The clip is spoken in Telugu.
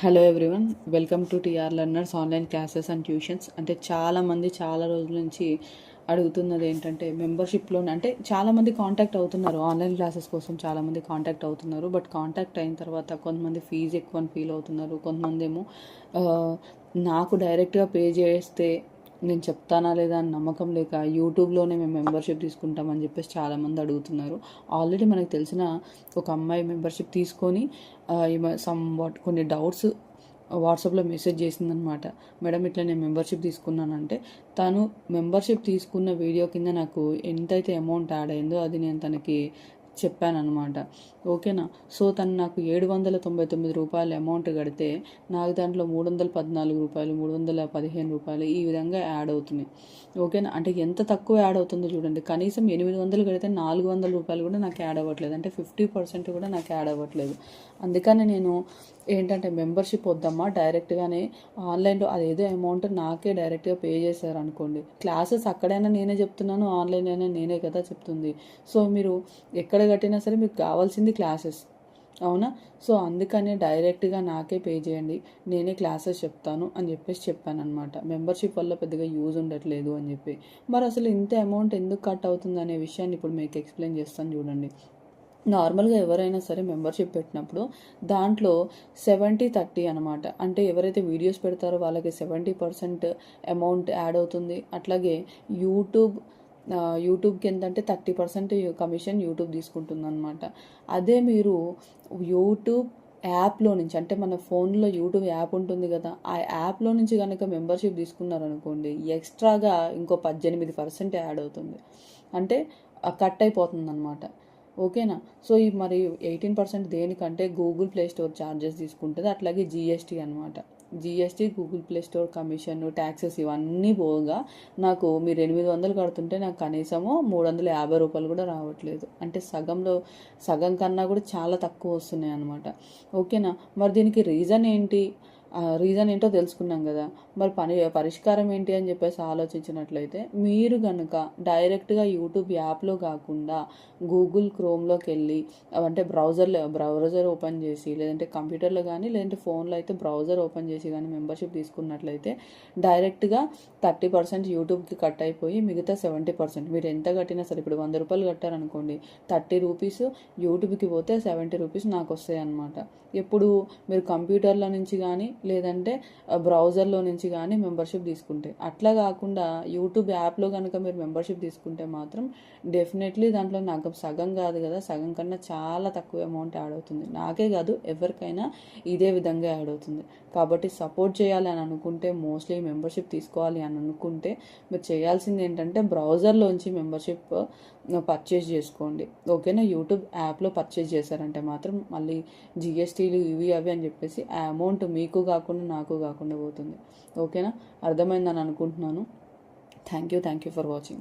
Hello everyone welcome to TR learners online classes and tuitions అంటే చాలామంది చాలా రోజుల నుంచి అడుగుతున్నది ఏంటంటే మెంబర్షిప్లో అంటే చాలామంది కాంటాక్ట్ అవుతున్నారు. ఆన్లైన్ క్లాసెస్ కోసం చాలామంది కాంటాక్ట్ అవుతున్నారు. బట్ కాంటాక్ట్ అయిన తర్వాత కొంతమంది ఫీజు ఎక్కువ అని ఫీల్ అవుతున్నారు. కొంతమంది ఏమో నాకు డైరెక్ట్గా పే చేస్తే నేను చెప్తానా లేదా అని నమ్మకం లేక యూట్యూబ్లోనే మేము మెంబర్షిప్ తీసుకుంటామని చెప్పేసి చాలామంది అడుగుతున్నారు. ఆల్రెడీ మనకు తెలిసిన ఒక అమ్మాయి మెంబర్షిప్ తీసుకొని సమ్ వాట్ కొన్ని డౌట్స్ వాట్సాప్లో మెసేజ్ చేసిందనమాట. మేడం ఇట్లా నేను మెంబర్షిప్ తీసుకున్నానంటే తను మెంబర్షిప్ తీసుకున్న వీడియో కింద నాకు ఎంతైతే అమౌంట్ యాడ్ అయిందో అది నేను తనకి చెప్పానమాట ఓకేనా? సో తను నాకు ఏడు వందల తొంభై తొమ్మిది రూపాయలు అమౌంట్ కడితే నాకు దాంట్లో మూడు వందల పద్నాలుగు రూపాయలు మూడు వందల పదిహేను రూపాయలు ఈ విధంగా యాడ్ అవుతున్నాయి ఓకేనా? అంటే ఎంత తక్కువ యాడ్ అవుతుందో చూడండి. కనీసం ఎనిమిది వందలు కడితే నాలుగు వందల రూపాయలు కూడా నాకు యాడ్ అవ్వట్లేదు. అంటే ఫిఫ్టీ పర్సెంట్ కూడా నాకు యాడ్ అవ్వట్లేదు. అందుకని నేను ఏంటంటే మెంబర్షిప్ వద్దమ్మా. డైరెక్ట్గానే ఆన్లైన్లో అదేదో అమౌంట్ నాకే డైరెక్ట్గా పే చేశారు అనుకోండి క్లాసెస్ అక్కడైనా నేనే చెప్తున్నాను ఆన్లైన్ అయినా నేనే కదా చెప్తుంది. సో మీరు ఎక్కడ కట్టినా సరే మీకు కావాల్సింది క్లాసెస్. అవునా? సో అందుకనే డైరెక్ట్గా నాకే పే చేయండి. నేనే క్లాసెస్ చెప్తాను అని చెప్పేసి చెప్పాను అనమాట మెంబర్షిప్ వల్ల పెద్దగా యూజ్ ఉండట్లేదు అని చెప్పి. మరి అసలు ఇంత అమౌంట్ ఎందుకు కట్ అవుతుంది అనే విషయాన్ని ఇప్పుడు మీకు ఎక్స్ప్లెయిన్ చేస్తాను చూడండి. నార్మల్గా ఎవరైనా సరే మెంబర్షిప్ పెట్టినప్పుడు దాంట్లో సెవెంటీ థర్టీ అనమాట అంటే ఎవరైతే వీడియోస్ పెడతారో వాళ్ళకి సెవెంటీ పర్సెంట్ అమౌంట్ యాడ్ అవుతుంది. అట్లాగే యూట్యూబ్ యూట్యూబ్కి ఎంత అంటే థర్టీ పర్సెంట్ కమిషన్ యూట్యూబ్ తీసుకుంటుంది అనమాట అదే మీరు యూట్యూబ్ యాప్లో నుంచి అంటే మన ఫోన్లో యూట్యూబ్ యాప్ ఉంటుంది కదా ఆ యాప్లో నుంచి కనుక మెంబర్షిప్ తీసుకున్నారనుకోండి ఎక్స్ట్రాగా ఇంకో పద్దెనిమిది పర్సెంట్ యాడ్ అవుతుంది. అంటే కట్ అయిపోతుంది అనమాట ఓకేనా? సో ఈ మరి ఎయిటీన్ పర్సెంట్ దేనికంటే గూగుల్ ప్లే స్టోర్ ఛార్జెస్ తీసుకుంటుంది అట్లాగే జిఎస్టీ అనమాట GST Google play store commission taxes ఇవన్నీ పోగా నాకు మీరు ఎనిమిది వందలు కడుతుంటే నాకు కనీసము మూడు వందల యాభై రూపాయలు కూడా రావట్లేదు. అంటే సగంలో సగం కన్నా కూడా చాలా తక్కువ వస్తున్నాయి అనమాట ఓకేనా? మరి దీనికి రీజన్ ఏంటి? రీజన్ ఏంటో తెలుసుకున్నాం కదా. మరి పని పరిష్కారం ఏంటి అని చెప్పేసి ఆలోచించినట్లయితే మీరు కనుక డైరెక్ట్గా యూట్యూబ్ యాప్లో కాకుండా గూగుల్ క్రోమ్లోకి వెళ్ళి అంటే బ్రౌజర్లో బ్రౌజర్ ఓపెన్ చేసి లేదంటే కంప్యూటర్లో కానీ లేదంటే ఫోన్లో అయితే బ్రౌజర్ ఓపెన్ చేసి కానీ మెంబర్షిప్ తీసుకున్నట్లయితే డైరెక్ట్గా థర్టీ పర్సెంట్ యూట్యూబ్కి కట్ అయిపోయి మిగతా సెవెంటీ పర్సెంట్ మీరు ఎంత కట్టినా సరే ఇప్పుడు వంద రూపాయలు కట్టారనుకోండి థర్టీ రూపీస్ యూట్యూబ్కి పోతే సెవెంటీ రూపీస్ నాకు వస్తాయి అనమాట ఎప్పుడు మీరు కంప్యూటర్లో నుంచి కానీ లేదంటే బ్రౌజర్లో నుంచి కానీ మెంబర్షిప్ తీసుకుంటే. అట్లా కాకుండా యూట్యూబ్ యాప్లో కనుక మీరు మెంబర్షిప్ తీసుకుంటే మాత్రం డెఫినెట్లీ దాంట్లో నాకు సగం కాదు కదా సగం కన్నా చాలా తక్కువ అమౌంట్ యాడ్ అవుతుంది. నాకే కాదు ఎవరికైనా ఇదే విధంగా యాడ్ అవుతుంది. కాబట్టి సపోర్ట్ చేయాలి అని అనుకుంటే మోస్ట్లీ మెంబర్షిప్ తీసుకోవాలి అని అనుకుంటే మీరు చేయాల్సింది ఏంటంటే బ్రౌజర్లోంచి మెంబర్షిప్ పర్చేస్ చేసుకోండి. ఓకేనా? యూట్యూబ్ యాప్లో పర్చేస్ చేశారంటే మాత్రం మళ్ళీ జిఎస్టీలు ఇవి అవి అని చెప్పేసి ఆ అమౌంట్ మీకు కాకుండా నాకు కాకుండా పోతుంది. ఓకేనా? అర్థమైందని అనుకుంటున్నాను. Thank you thank you for watching